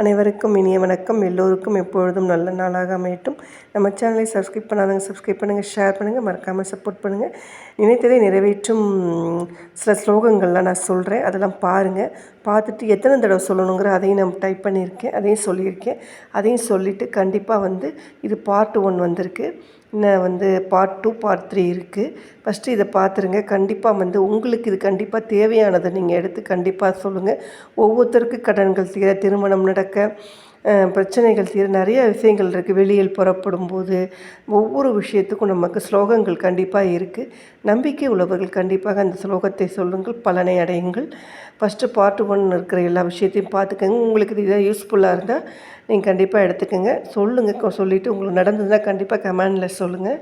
அனைவருக்கும் இனிய வணக்கம். எல்லோருக்கும் எப்பொழுதும் நல்ல நாளாக அமையட்டும். நம்ம சேனலை சப்ஸ்கிரைப் பண்ணாதவங்க சப்ஸ்கிரைப் பண்ணுங்கள் ஷேர் பண்ணுங்கள் மறக்காமல் சப்போர்ட் பண்ணுங்கள் நினைத்ததை நிறைவேற்றும் சில ஸ்லோகங்கள்லாம் நான் சொல்கிறேன் அதெல்லாம் பாருங்கள் பார்த்துட்டு எத்தனை தடவை சொல்லணுங்கிற அதையும் நான் டைப் பண்ணியிருக்கேன் அதையும் சொல்லியிருக்கேன். அதையும் சொல்லிவிட்டு கண்டிப்பாக வந்து இது பார்ட் ஒன் வந்திருக்கு. இன்னும் வந்து பார்ட் டூ பார்ட் த்ரீ இருக்குது ஃபஸ்ட்டு இதை பார்த்துருங்க கண்டிப்பாக வந்து உங்களுக்கு இது கண்டிப்பாக தேவையானதை நீங்கள் எடுத்து கண்டிப்பாக சொல்லுங்கள் ஒவ்வொருத்தருக்கு கடன்கள் தீர திருமணம் நடக்க பிரச்சனைகள் தீர நிறைய விஷயங்கள் இருக்குது வெளியில் புறப்படும் போது ஒவ்வொரு விஷயத்துக்கும் நமக்கு ஸ்லோகங்கள் கண்டிப்பாக இருக்குது நம்பிக்கை உள்ளவர்கள் கண்டிப்பாக அந்த ஸ்லோகத்தை சொல்லுங்கள் பலனை அடையுங்கள். ஃபஸ்ட்டு பார்ட் ஒன் இருக்கிற எல்லா விஷயத்தையும் பார்த்துக்கங்க. உங்களுக்கு இது இதாக யூஸ்ஃபுல்லாக இருந்தால் நீங்கள் கண்டிப்பாக எடுத்துக்கோங்க. சொல்லுங்கள் சொல்லிவிட்டு உங்களுக்கு நடந்ததுன்னா கண்டிப்பாக கமெண்டில் சொல்லுங்கள்